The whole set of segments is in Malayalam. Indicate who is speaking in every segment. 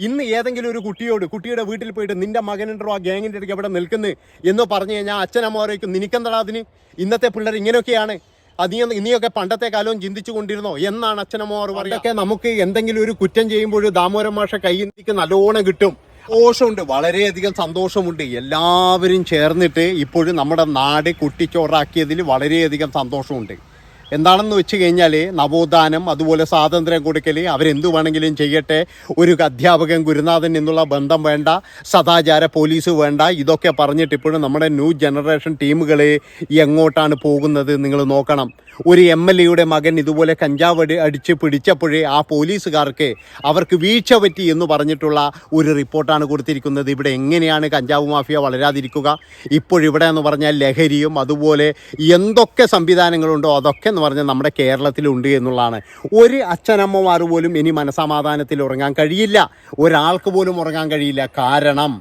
Speaker 1: ഇന്ന് ഏതെങ്കിലും ഒരു കുട്ടിയോട് കുട്ടിയുടെ വീട്ടിൽ പോയിട്ട് നിന്റെ മകനുണ്ടോ ആ ഗ്യാങ്ങിന്റെ ഇടയ്ക്ക് എവിടെ നിൽക്കുന്നു എന്ന് പറഞ്ഞു കഴിഞ്ഞാൽ അച്ഛനമ്മമാരേക്കും നിനക്കെന്താ അതിന്? ഇന്നത്തെ പിള്ളേർ ഇങ്ങനെയൊക്കെയാണ്. അത് ഇനിയൊക്കെ നീയൊക്കെ പണ്ടത്തെ കാലവും ചിന്തിച്ചു കൊണ്ടിരുന്നോ? എന്നാണ് അച്ഛനമ്മമാർ പറയുക. നമുക്ക് എന്തെങ്കിലും ഒരു കുറ്റം ചെയ്യുമ്പോൾ ദാമോദരൻ മാഷ കയ്യിൽ നിൽക്ക് നല്ലോണം കിട്ടും. സന്തോഷമുണ്ട് വളരെയധികം സന്തോഷമുണ്ട്. എല്ലാവരും ചേർന്നിട്ട് ഇപ്പോഴും നമ്മുടെ നാട് കുട്ടിച്ചോറാക്കിയതിൽ വളരെയധികം സന്തോഷമുണ്ട്. എന്താണെന്ന് വെച്ച് കഴിഞ്ഞാൽ നവോത്ഥാനം അതുപോലെ സ്വാതന്ത്ര്യം കൊടുക്കൽ അവരെന്തു വേണമെങ്കിലും ചെയ്യട്ടെ ഒരു അധ്യാപകൻ ഗുരുനാഥൻ എന്നുള്ള ബന്ധം വേണ്ട സദാചാര പോലീസ് വേണ്ട ഇതൊക്കെ പറഞ്ഞിട്ട് ഇപ്പോഴും നമ്മുടെ ന്യൂ ജനറേഷൻ ടീമുകൾ എങ്ങോട്ടാണ് പോകുന്നത് നിങ്ങൾ നോക്കണം. ഒരു എം എൽ എയുടെ മകൻ ഇതുപോലെ കഞ്ചാവ് അടിച്ച് പിടിച്ചപ്പോഴേ ആ പോലീസുകാർക്ക് അവർക്ക് വീഴ്ച പറ്റി എന്ന് പറഞ്ഞിട്ടുള്ള ഒരു റിപ്പോർട്ടാണ് കൊടുത്തിരിക്കുന്നത്. ഇവിടെ എങ്ങനെയാണ് കഞ്ചാവ് മാഫിയ വളരാതിരിക്കുക? ഇപ്പോഴിവിടെ എന്ന് പറഞ്ഞാൽ ലഹരിയും അതുപോലെ എന്തൊക്കെ സംവിധാനങ്ങളുണ്ടോ അതൊക്കെ പറഞ്ഞാൽ നമ്മുടെ കേരളത്തിലുണ്ട് എന്നുള്ളതാണ്. ഒരു അച്ഛനമ്മമാർ പോലും ഇനി മനസമാധാനത്തിൽ ഉറങ്ങാൻ കഴിയില്ല. ഒരാൾക്ക് പോലും ഉറങ്ങാൻ കഴിയില്ല. കാരണം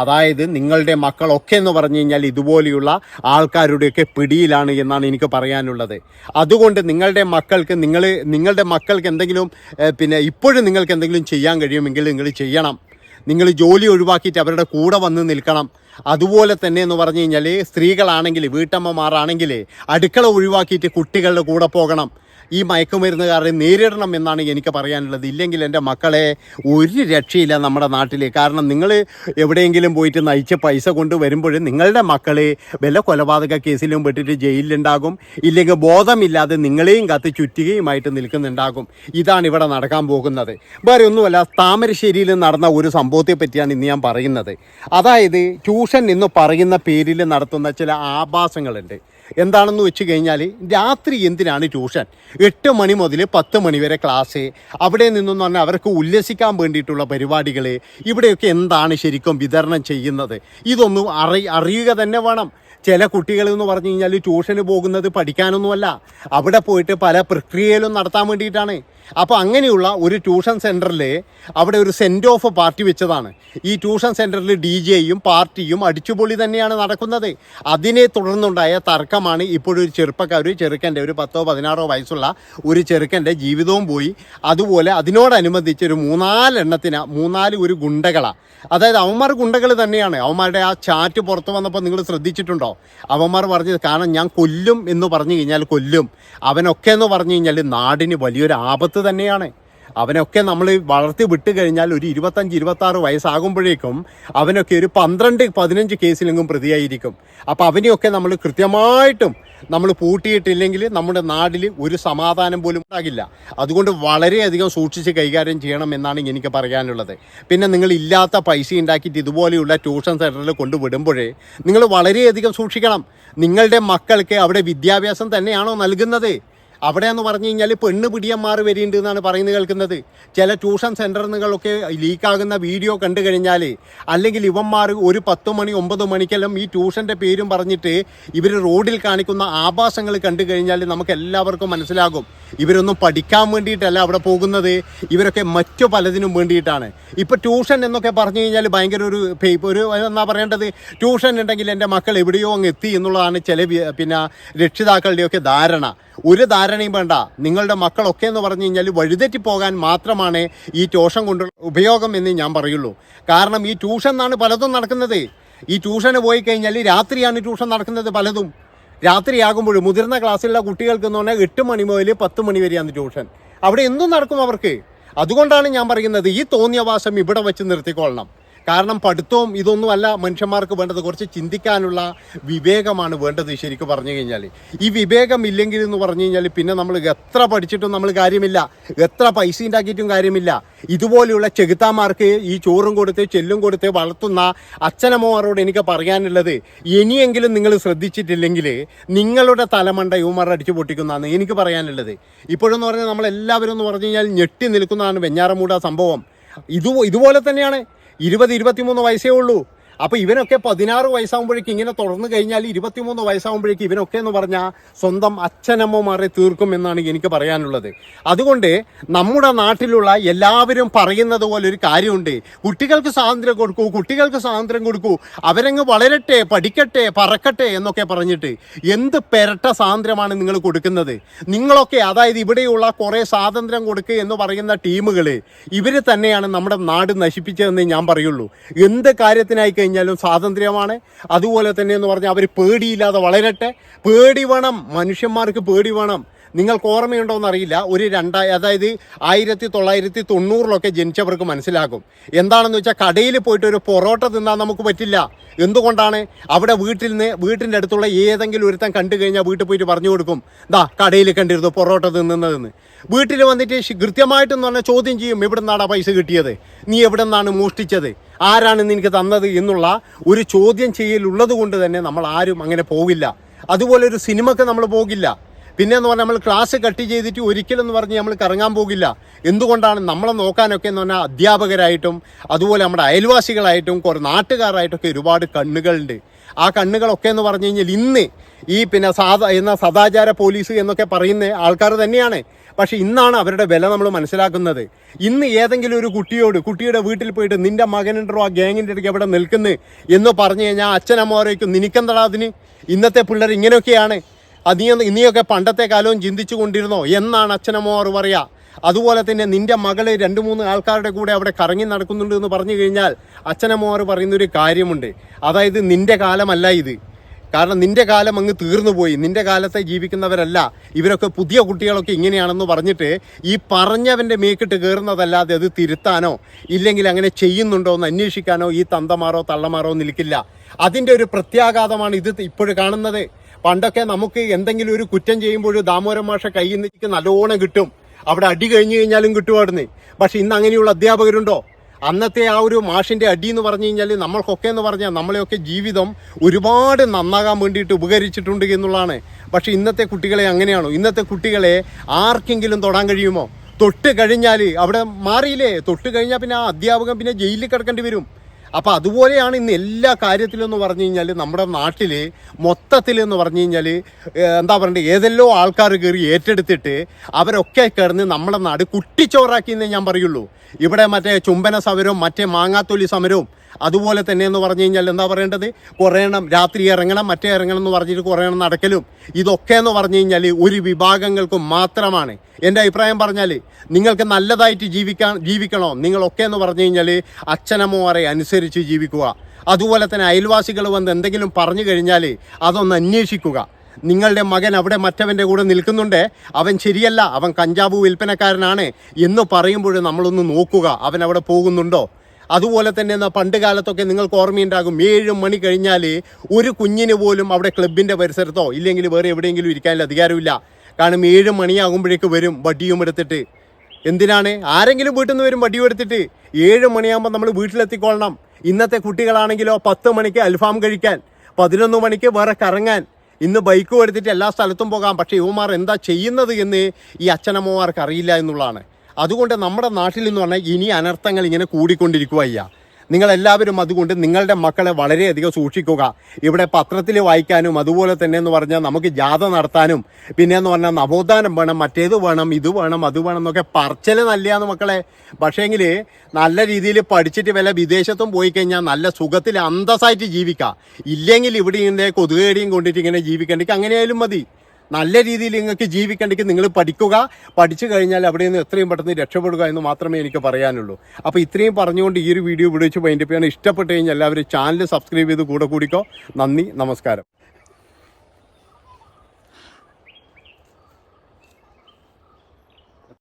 Speaker 1: അതായത് നിങ്ങളുടെ മക്കളൊക്കെ എന്ന് പറഞ്ഞു കഴിഞ്ഞാൽ ഇതുപോലെയുള്ള ആൾക്കാരുടെയൊക്കെ പിടിയിലാണ് എന്നാണ് എനിക്ക് പറയാനുള്ളത്. അതുകൊണ്ട് നിങ്ങളുടെ മക്കൾക്ക് നിങ്ങൾ നിങ്ങളുടെ മക്കൾക്ക് എന്തെങ്കിലും പിന്നെ ഇപ്പോഴും നിങ്ങൾക്ക് എന്തെങ്കിലും ചെയ്യാൻ കഴിയുമെങ്കിൽ നിങ്ങൾ ചെയ്യണം. നിങ്ങൾ ജോലി ഒഴിവാക്കിയിട്ട് അവരുടെ കൂടെ വന്ന് നിൽക്കണം. അതുപോലെ തന്നെ എന്ന് പറഞ്ഞു കഴിഞ്ഞാൽ സ്ത്രീകളാണെങ്കിൽ വീട്ടമ്മമാരാണെങ്കിൽ അടുക്കള ഒഴിവാക്കിയിട്ട് കുട്ടികളുടെ കൂടെ പോകണം. ഈ മയക്കുമരുന്നുകാരെ നേരിടണം എന്നാണ് എനിക്ക് പറയാനുള്ളത്. ഇല്ലെങ്കിൽ എന്റെ മക്കളെ ഒരു രക്ഷയില്ല നമ്മുടെ നാട്ടിൽ കാരണം നിങ്ങൾ എവിടെയെങ്കിലും പോയിട്ട് നയിച്ച് പൈസ കൊണ്ട് വരുമ്പോൾ നിങ്ങളുടെ മക്കൾ വല്ല കൊലപാതക കേസിലും പെട്ടിട്ട് ജയിലിലുണ്ടാകും. ഇല്ലെങ്കിൽ ബോധമില്ലാതെ നിങ്ങളെയും കത്ത് ചുറ്റുകയുമായിട്ട് നിൽക്കുന്നുണ്ടാകും. ഇതാണ് ഇവിടെ നടക്കാൻ പോകുന്നത്. വേറെ ഒന്നുമല്ല താമരശ്ശേരിയിൽ നടന്ന ഒരു സംഭവത്തെ പറ്റിയാണ് ഇന്ന് ഞാൻ പറയുന്നത്. അതായത് ട്യൂഷൻ എന്ന് പറയുന്ന പേരിൽ നടത്തുന്ന ചില ആഭാസങ്ങളുണ്ട്. എന്താണെന്ന് വെച്ച് കഴിഞ്ഞാൽ രാത്രി എന്തിനാണ് ട്യൂഷൻ? എട്ട് മണി മുതൽ പത്ത് മണി വരെ ക്ലാസ്. അവിടെ നിന്നെന്ന് പറഞ്ഞാൽ അവർക്ക് ഉല്ലസിക്കാൻ വേണ്ടിയിട്ടുള്ള പരിപാടികൾ ഇവിടെയൊക്കെ എന്താണ് ശരിക്കും വിതരണം ചെയ്യുന്നത്? ഇതൊന്നും അറി അറിയുക തന്നെ വേണം. ചില കുട്ടികൾ എന്ന് പറഞ്ഞു കഴിഞ്ഞാൽ ട്യൂഷന് പോകുന്നത് പഠിക്കാനൊന്നുമല്ല. അവിടെ പോയിട്ട് പല പ്രക്രിയയിലും നടത്താൻ വേണ്ടിയിട്ടാണ്. അപ്പോൾ അങ്ങനെയുള്ള ഒരു ട്യൂഷൻ സെന്ററിൽ അവിടെ ഒരു സെൻഡ് ഓഫ് പാർട്ടി വെച്ചതാണ്. ഈ ട്യൂഷൻ സെന്ററിൽ ഡി ജെയും പാർട്ടിയും അടിച്ചുപൊളി തന്നെയാണ് നടക്കുന്നത്. അതിനെ തുടർന്നുണ്ടായ തർക്കമാണ് ഇപ്പോഴൊരു ചെറുപ്പക്കാർ ഒരു ചെറുക്കന്റെ ഒരു പത്തോ പതിനാറോ വയസ്സുള്ള ഒരു ചെറുക്കന്റെ ജീവിതവും പോയി. അതുപോലെ അതിനോടനുബന്ധിച്ച് ഒരു മൂന്നാലെണ്ണത്തിന് മൂന്നാൽ ഒരു ഗുണ്ടകളാണ് അതായത് അവന്മാർ ഗുണ്ടകൾ തന്നെയാണ്. അവന്മാരുടെ ആ ചാറ്റ് പുറത്ത് വന്നപ്പോൾ നിങ്ങൾ ശ്രദ്ധിച്ചിട്ടുണ്ടോ? അവന്മാർ പറഞ്ഞത് കാരണം ഞാൻ കൊല്ലും എന്ന് പറഞ്ഞു കഴിഞ്ഞാൽ കൊല്ലും. അവനൊക്കെ എന്ന് പറഞ്ഞു കഴിഞ്ഞാൽ നാടിന് വലിയൊരു ആപത്ത് തന്നെയാണ്. അവനൊക്കെ നമ്മൾ വളർത്തി വിട്ട് കഴിഞ്ഞാൽ ഒരു ഇരുപത്തഞ്ച് ഇരുപത്താറ് വയസ്സാകുമ്പോഴേക്കും അവനൊക്കെ ഒരു പന്ത്രണ്ട് പതിനഞ്ച് കേസിലെങ്കിലും പ്രതിയായിരിക്കും. അപ്പോൾ അവനെയൊക്കെ നമ്മൾ കൃത്യമായിട്ടും നമ്മൾ പൂട്ടിയിട്ടില്ലെങ്കിൽ നമ്മുടെ നാട്ടിൽ ഒരു സമാധാനം പോലും ഉണ്ടാകില്ല. അതുകൊണ്ട് വളരെയധികം സൂക്ഷിച്ച് കൈകാര്യം ചെയ്യണം എന്നാണ് എനിക്ക് പറയാനുള്ളത്. പിന്നെ നിങ്ങൾ ഇല്ലാത്ത പൈസ ഉണ്ടാക്കിയിട്ട് ഇതുപോലെയുള്ള ട്യൂഷൻ സെന്ററിൽ കൊണ്ടുവിടുമ്പോഴേ നിങ്ങൾ വളരെയധികം സൂക്ഷിക്കണം. നിങ്ങളുടെ മക്കൾക്ക് അവിടെ വിദ്യാഭ്യാസം തന്നെയാണോ നൽകുന്നത്? അവിടെ എന്ന് പറഞ്ഞു കഴിഞ്ഞാൽ പെണ്ണ് പിടിയന്മാർ വരിയുണ്ട് എന്നാണ് പറയുന്നത് കേൾക്കുന്നത്. ചില ട്യൂഷൻ സെന്ററുകളൊക്കെ ലീക്കാകുന്ന വീഡിയോ കണ്ടു കഴിഞ്ഞാൽ അല്ലെങ്കിൽ ഇവന്മാർ ഒരു പത്ത് മണി ഒമ്പത് മണിക്കെല്ലാം ഈ ട്യൂഷന്റെ പേരും പറഞ്ഞിട്ട് ഇവർ റോഡിൽ കാണിക്കുന്ന ആഭാസങ്ങൾ കണ്ടു കഴിഞ്ഞാൽ നമുക്ക് എല്ലാവർക്കും മനസ്സിലാകും. ഇവരൊന്നും പഠിക്കാൻ വേണ്ടിയിട്ടല്ല അവിടെ പോകുന്നത്. ഇവരൊക്കെ മറ്റു പലതിനും വേണ്ടിയിട്ടാണ്. ഇപ്പോൾ ട്യൂഷൻ എന്നൊക്കെ പറഞ്ഞു കഴിഞ്ഞാൽ ഭയങ്കര ഒരു ഒരു എന്നാ പറയേണ്ടത്? ട്യൂഷൻ ഉണ്ടെങ്കിൽ എന്റെ മക്കൾ എവിടെയോ അങ്ങ് എത്തി എന്നുള്ളതാണ് ചില പിന്നെ രക്ഷിതാക്കളുടെയൊക്കെ ധാരണ. ഒരു ധാരണയും വേണ്ട. നിങ്ങളുടെ മക്കളൊക്കെ എന്ന് പറഞ്ഞു കഴിഞ്ഞാൽ വഴിതെറ്റി പോകാൻ മാത്രമാണ് ഈ ട്യൂഷൻ കൊണ്ടുള്ള ഉപയോഗം എന്ന് ഞാൻ പറയുള്ളൂ. കാരണം ഈ ട്യൂഷൻ എന്നാണ് പലതും നടക്കുന്നത്. ഈ ട്യൂഷന് പോയി കഴിഞ്ഞാൽ രാത്രിയാണ് ട്യൂഷൻ നടക്കുന്നത് പലതും. രാത്രിയാകുമ്പോൾ മുതിർന്ന ക്ലാസ്സിലുള്ള കുട്ടികൾക്ക് എന്ന് പറഞ്ഞാൽ എട്ട് മണി മുതൽ പത്ത് മണി വരെയാണ് ട്യൂഷൻ. അവിടെ എന്തും നടക്കും അവർക്ക്. അതുകൊണ്ടാണ് ഞാൻ പറയുന്നത് ഈ തോന്നിയവാസം ഇവിടെ വെച്ച് നിർത്തിക്കൊള്ളണം. കാരണം പഠിത്തവും ഇതൊന്നും അല്ല മനുഷ്യന്മാർക്ക് വേണ്ടത്. കുറച്ച് ചിന്തിക്കാനുള്ള വിവേകമാണ് വേണ്ടത് ശരിക്കും പറഞ്ഞു കഴിഞ്ഞാൽ. ഈ വിവേകം ഇല്ലെങ്കിൽ എന്ന് പറഞ്ഞു കഴിഞ്ഞാൽ പിന്നെ നമ്മൾ എത്ര പഠിച്ചിട്ടും നമ്മൾ കാര്യമില്ല. എത്ര പൈസ ഉണ്ടാക്കിയിട്ടും കാര്യമില്ല. ഇതുപോലെയുള്ള ചെകുത്താന്മാർക്ക് ഈ ചോറും കൊടുത്ത് ചെല്ലും കൊടുത്ത് വളർത്തുന്ന അച്ഛനമ്മമാരോട് എനിക്ക് പറയാനുള്ളത് ഇനിയെങ്കിലും നിങ്ങൾ ശ്രദ്ധിച്ചിട്ടില്ലെങ്കിൽ നിങ്ങളുടെ തലമണ്ട യുവമാർ അടിച്ചു പൊട്ടിക്കുന്നതാണ് എനിക്ക് പറയാനുള്ളത്. ഇപ്പോഴെന്ന് പറഞ്ഞാൽ നമ്മളെല്ലാവരും എന്ന് പറഞ്ഞു കഴിഞ്ഞാൽ ഞെട്ടി നിൽക്കുന്നതാണ് വെഞ്ഞാറമൂട സംഭവം. ഇതു ഇതുപോലെ തന്നെയാണ്. ഇരുപത് ഇരുപത്തിമൂന്ന് വയസ്സേ ഉള്ളൂ. അപ്പൊ ഇവനൊക്കെ പതിനാറ് വയസ്സാകുമ്പോഴേക്കും ഇങ്ങനെ തുടർന്നു കഴിഞ്ഞാൽ ഇരുപത്തിമൂന്ന് വയസ്സാകുമ്പോഴേക്കും ഇവനൊക്കെ എന്ന് പറഞ്ഞാൽ സ്വന്തം അച്ഛനമ്മമാരെ തീർക്കും എന്നാണ് എനിക്ക് പറയാനുള്ളത്. അതുകൊണ്ട് നമ്മുടെ നാട്ടിലുള്ള എല്ലാവരും പറയുന്നത് പോലെ ഒരു കാര്യമുണ്ട്. കുട്ടികൾക്ക് സ്വാതന്ത്ര്യം കൊടുക്കൂ കുട്ടികൾക്ക് സ്വാതന്ത്ര്യം കൊടുക്കൂ അവരങ്ങ് വളരട്ടെ പഠിക്കട്ടെ പറക്കട്ടെ എന്നൊക്കെ പറഞ്ഞിട്ട് എന്ത് പെരട്ട സ്വാതന്ത്ര്യമാണ് നിങ്ങൾ കൊടുക്കുന്നത്? നിങ്ങളൊക്കെ അതായത് ഇവിടെയുള്ള കുറേ സ്വാതന്ത്ര്യം കൊടുക്കുക എന്ന് പറയുന്ന ടീമുകൾ ഇവർ തന്നെയാണ് നമ്മുടെ നാട് നശിപ്പിച്ചതെന്ന് ഞാൻ പറയുള്ളൂ. എന്ത് കാര്യത്തിനായി കഴിഞ്ഞാലും സ്വാതന്ത്ര്യമാണ്. അതുപോലെ തന്നെ എന്ന് പറഞ്ഞാൽ അവർ പേടിയില്ലാതെ വളരട്ടെ. പേടി വേണം. മനുഷ്യന്മാർക്ക് പേടി വേണം. നിങ്ങൾക്ക് ഓർമ്മയുണ്ടോ എന്നറിയില്ല ഒരു രണ്ടായി അതായത് ആയിരത്തി തൊള്ളായിരത്തി തൊണ്ണൂറിലൊക്കെ ജനിച്ചവർക്ക് മനസ്സിലാകും. എന്താണെന്ന് വെച്ചാൽ കടയിൽ പോയിട്ട് ഒരു പൊറോട്ട തിന്നാൻ നമുക്ക് പറ്റില്ല. എന്തുകൊണ്ടാണ്? അവിടെ വീട്ടിൽ നിന്ന് വീട്ടിന്റെ അടുത്തുള്ള ഏതെങ്കിലും ഒരുത്തൻ കണ്ടു കഴിഞ്ഞാൽ വീട്ടിൽ പോയിട്ട് പറഞ്ഞു കൊടുക്കും. ദാ കടയിൽ കണ്ടിരുന്നു പൊറോട്ട തിന്നുന്നതെന്ന്. വീട്ടിൽ വന്നിട്ട് കൃത്യമായിട്ടെന്ന് പറഞ്ഞാൽ ചോദ്യം ചെയ്യും എവിടെ നിന്നാണ് പൈസ കിട്ടിയത്? നീ എവിടെ നിന്നാണ് മോഷ്ടിച്ചത്? ആരാണ് നിനക്ക് തന്നത്? എന്നുള്ള ഒരു ചോദ്യം ചെയ്യലുള്ളത് കൊണ്ട് തന്നെ നമ്മൾ ആരും അങ്ങനെ പോകില്ല അതുപോലെ ഒരു സിനിമക്ക് നമ്മൾ പോകില്ല. പിന്നെ എന്ന് പറഞ്ഞാൽ നമ്മൾ ക്ലാസ് കട്ട് ചെയ്തിട്ട് ഒരിക്കലെന്ന് പറഞ്ഞ് നമ്മൾ കറങ്ങാൻ പോകില്ല. എന്തുകൊണ്ടാണ് നമ്മളെ നോക്കാനൊക്കെ എന്ന് പറഞ്ഞാൽ അധ്യാപകരായിട്ടും അതുപോലെ നമ്മുടെ അയൽവാസികളായിട്ടും കുറേ നാട്ടുകാരായിട്ടൊക്കെ ഒരുപാട് കണ്ണുകളുണ്ട്. ആ കണ്ണുകളൊക്കെ എന്ന് പറഞ്ഞു കഴിഞ്ഞാൽ ഇന്ന് ഈ പിന്നെ സാധാ എന്ന സദാചാര പോലീസ് എന്നൊക്കെ പറയുന്ന ആൾക്കാർ തന്നെയാണ്. പക്ഷേ ഇന്നാണ് അവരുടെ വില നമ്മൾ മനസ്സിലാക്കുന്നത്. ഇന്ന് ഏതെങ്കിലും ഒരു കുട്ടിയോട് കുട്ടിയുടെ വീട്ടിൽ പോയിട്ട് നിന്റെ മകനുണ്ടോ ആ ഗ്യാങ്ങിന്റെ ഇടയ്ക്ക് അവിടെ നിൽക്കുന്നു? എന്ന് പറഞ്ഞു കഴിഞ്ഞാൽ അച്ഛനമ്മമാരേക്കും നിനക്കെന്താ അതിന്? ഇന്നത്തെ പിള്ളേർ ഇങ്ങനെയൊക്കെയാണ്. അത് നീ നീയൊക്കെ പണ്ടത്തെ കാലവും ചിന്തിച്ചു കൊണ്ടിരുന്നോ എന്നാണ് അച്ഛനമ്മമാർ പറയുക അതുപോലെ തന്നെ നിന്റെ മകൾ രണ്ട് മൂന്ന് ആൾക്കാരുടെ കൂടെ അവിടെ കറങ്ങി നടക്കുന്നുണ്ട് എന്ന് പറഞ്ഞു കഴിഞ്ഞാൽ അച്ഛനമ്മമാർ പറയുന്ന ഒരു കാര്യമുണ്ട്. അതായത് നിന്റെ കാലമല്ല ഇത്. കാരണം നിന്റെ കാലം അങ്ങ് തീർന്നു പോയി. നിന്റെ കാലത്തെ ജീവിക്കുന്നവരല്ല. ഇവരൊക്കെ പുതിയ കുട്ടികളൊക്കെ ഇങ്ങനെയാണെന്ന് പറഞ്ഞിട്ട് ഈ പറഞ്ഞവന്റെ മേക്കിട്ട് കയറുന്നതല്ലാതെ അത് തിരുത്താനോ ഇല്ലെങ്കിൽ അങ്ങനെ ചെയ്യുന്നുണ്ടോ എന്ന് അന്വേഷിക്കാനോ ഈ തന്തമാരോ തള്ളമാരോ നിൽക്കില്ല. അതിന്റെ ഒരു പ്രത്യാഘാതമാണ് ഇത് ഇപ്പോഴും കാണുന്നത്. പണ്ടൊക്കെ നമുക്ക് എന്തെങ്കിലും ഒരു കുറ്റം ചെയ്യുമ്പോൾ ദാമോദരൻ മാഷ കയ്യിൽ നിന്ന് നല്ലോണം കിട്ടും. അവിടെ അടി കഴിഞ്ഞു കഴിഞ്ഞാലും കിട്ടുമായിരുന്നു പക്ഷെ ഇന്ന് അങ്ങനെയുള്ള അധ്യാപകരുണ്ടോ? അന്നത്തെ ആ ഒരു മാഷിന്റെ അടി എന്ന് പറഞ്ഞു കഴിഞ്ഞാൽ നമ്മൾക്കൊക്കെ എന്ന് പറഞ്ഞാൽ നമ്മളെയൊക്കെ ജീവിതം ഒരുപാട് നന്നാകാൻ വേണ്ടിയിട്ട് ഉപകരിച്ചിട്ടുണ്ട് എന്നുള്ളതാണ്. പക്ഷെ ഇന്നത്തെ കുട്ടികളെ അങ്ങനെയാണോ? ഇന്നത്തെ കുട്ടികളെ ആർക്കെങ്കിലും തൊടാൻ കഴിയുമോ? തൊട്ട് കഴിഞ്ഞാൽ അവിടെ മാറിയില്ലേ? തൊട്ട് കഴിഞ്ഞാൽ പിന്നെ ആ അധ്യാപകൻ പിന്നെ ജയിലിൽ കിടക്കേണ്ടി വരും. അപ്പം അതുപോലെയാണ് ഇന്ന് എല്ലാ കാര്യത്തിലും എന്ന് പറഞ്ഞു കഴിഞ്ഞാൽ നമ്മുടെ നാട്ടിൽ മൊത്തത്തിൽ എന്ന് പറഞ്ഞു കഴിഞ്ഞാൽ എന്താ പറയണ്ടേ ഏതെല്ലോ ആൾക്കാർ കയറി ഏറ്റെടുത്തിട്ട് അവരൊക്കെ കയറുന്ന നമ്മുടെ നാട് കുട്ടിച്ചോറാക്കി എന്നേ ഞാൻ പറയുള്ളൂ. ഇവിടെ മറ്റേ ചുംബന സമരവും മറ്റേ മാങ്ങാത്തൊലി സമരവും അതുപോലെ തന്നെ എന്ന് പറഞ്ഞു കഴിഞ്ഞാൽ എന്താ പറയേണ്ടത്? കുറേ എണ്ണം രാത്രി ഇറങ്ങണം മറ്റേ ഇറങ്ങണം എന്ന് പറഞ്ഞിട്ട് കുറേ എണ്ണം നടക്കലും. ഇതൊക്കെ എന്ന് പറഞ്ഞു കഴിഞ്ഞാൽ ഒരു വിഭാഗങ്ങൾക്കും മാത്രമാണ്. എന്റെ അഭിപ്രായം പറഞ്ഞാൽ നിങ്ങൾക്ക് നല്ലതായിട്ട് ജീവിക്കാൻ ജീവിക്കണോ? നിങ്ങളൊക്കെ എന്ന് പറഞ്ഞു കഴിഞ്ഞാൽ അച്ഛനമ്മമാരെ അനുസരിച്ച് ജീവിക്കുക. അതുപോലെ തന്നെ അയൽവാസികൾ വന്ന് എന്തെങ്കിലും പറഞ്ഞു കഴിഞ്ഞാൽ അതൊന്ന് അന്വേഷിക്കുക. നിങ്ങളുടെ മകൻ അവിടെ മറ്റവന്റെ കൂടെ നിൽക്കുന്നുണ്ട്. അവൻ ശരിയല്ല അവൻ കഞ്ചാവ് വിൽപ്പനക്കാരനാണ് എന്ന് പറയുമ്പോൾ നമ്മളൊന്ന് നോക്കുക അവൻ അവിടെ പോകുന്നുണ്ടോ? അതുപോലെ തന്നെ എന്നാൽ പണ്ട് കാലത്തൊക്കെ നിങ്ങൾക്ക് ഓർമ്മയുണ്ടാകും ഏഴ് മണി കഴിഞ്ഞാൽ ഒരു കുഞ്ഞിന് പോലും അവിടെ ക്ലബിന്റെ പരിസരത്തോ ഇല്ലെങ്കിൽ വേറെ എവിടെയെങ്കിലും ഇരിക്കാനുള്ള അധികാരമില്ല. കാരണം ഏഴ് മണിയാകുമ്പോഴേക്ക് വരും വടിയും എടുത്തിട്ട്. എന്തിനാണ്? ആരെങ്കിലും വീട്ടിൽ നിന്ന് വരും വടിയും എടുത്തിട്ട്. ഏഴ് മണിയാകുമ്പോൾ നമ്മൾ വീട്ടിലെത്തിക്കൊള്ളണം. ഇന്നത്തെ കുട്ടികളാണെങ്കിലോ പത്ത് മണിക്ക് അൽഫാം കഴിക്കാൻ പതിനൊന്ന് മണിക്ക് വേറെ കറങ്ങാൻ. ഇന്ന് ബൈക്കും എടുത്തിട്ട് എല്ലാ സ്ഥലത്തും പോകാം. പക്ഷേ യുവമാർ എന്താ ചെയ്യുന്നത് എന്ന് ഈ അച്ഛനമ്മമാർക്ക് അറിയില്ല എന്നുള്ളതാണ്. അതുകൊണ്ട് നമ്മുടെ നാട്ടിൽ എന്ന് പറഞ്ഞാൽ ഇനി അനർത്ഥങ്ങൾ ഇങ്ങനെ കൂടിക്കൊണ്ടിരിക്കുക അയ്യ. നിങ്ങളെല്ലാവരും അതുകൊണ്ട് നിങ്ങളുടെ മക്കളെ വളരെയധികം സൂക്ഷിക്കുക. ഇവിടെ പത്രത്തിൽ വായിക്കാനും അതുപോലെ തന്നെ എന്ന് പറഞ്ഞാൽ നമുക്ക് ജാഥ നടത്താനും പിന്നെ എന്ന് പറഞ്ഞാൽ നവോത്ഥാനം വേണം മറ്റേത് വേണം ഇത് വേണം അത് വേണം എന്നൊക്കെ പറച്ചൽ നല്ലതാണ് മക്കളെ. പക്ഷേങ്കിൽ നല്ല രീതിയിൽ പഠിച്ചിട്ട് വല്ല വിദേശത്തും പോയി കഴിഞ്ഞാൽ നല്ല സുഖത്തിൽ അന്തസ്സായിട്ട് ജീവിക്കാം. ഇല്ലെങ്കിൽ ഇവിടെ ഇങ്ങനെ കൊതുകേടിയും കൊണ്ടിട്ട് ഇങ്ങനെ ജീവിക്കണ്ടെങ്കിൽ അങ്ങനെയായാലും മതി. നല്ല രീതിയിൽ നിങ്ങൾക്ക് ജീവിക്കണ്ടെങ്കിൽ നിങ്ങൾ പഠിക്കുക. പഠിച്ചു കഴിഞ്ഞാൽ അവിടെ നിന്ന് എത്രയും പെട്ടെന്ന് രക്ഷപ്പെടുക എന്ന് മാത്രമേ എനിക്ക് പറയാനുള്ളൂ. അപ്പോൾ ഇത്രയും പറഞ്ഞുകൊണ്ട് ഈ ഒരു വീഡിയോ ഇവിടെ വെച്ച് വൈൻഡപ്പ് ചെയ്യാൻ ഇഷ്ടപ്പെട്ട് കഴിഞ്ഞാൽ എല്ലാവരും ചാനൽ സബ്സ്ക്രൈബ് ചെയ്ത് കൂടെ കൂടിക്കോ. നന്ദി നമസ്കാരം.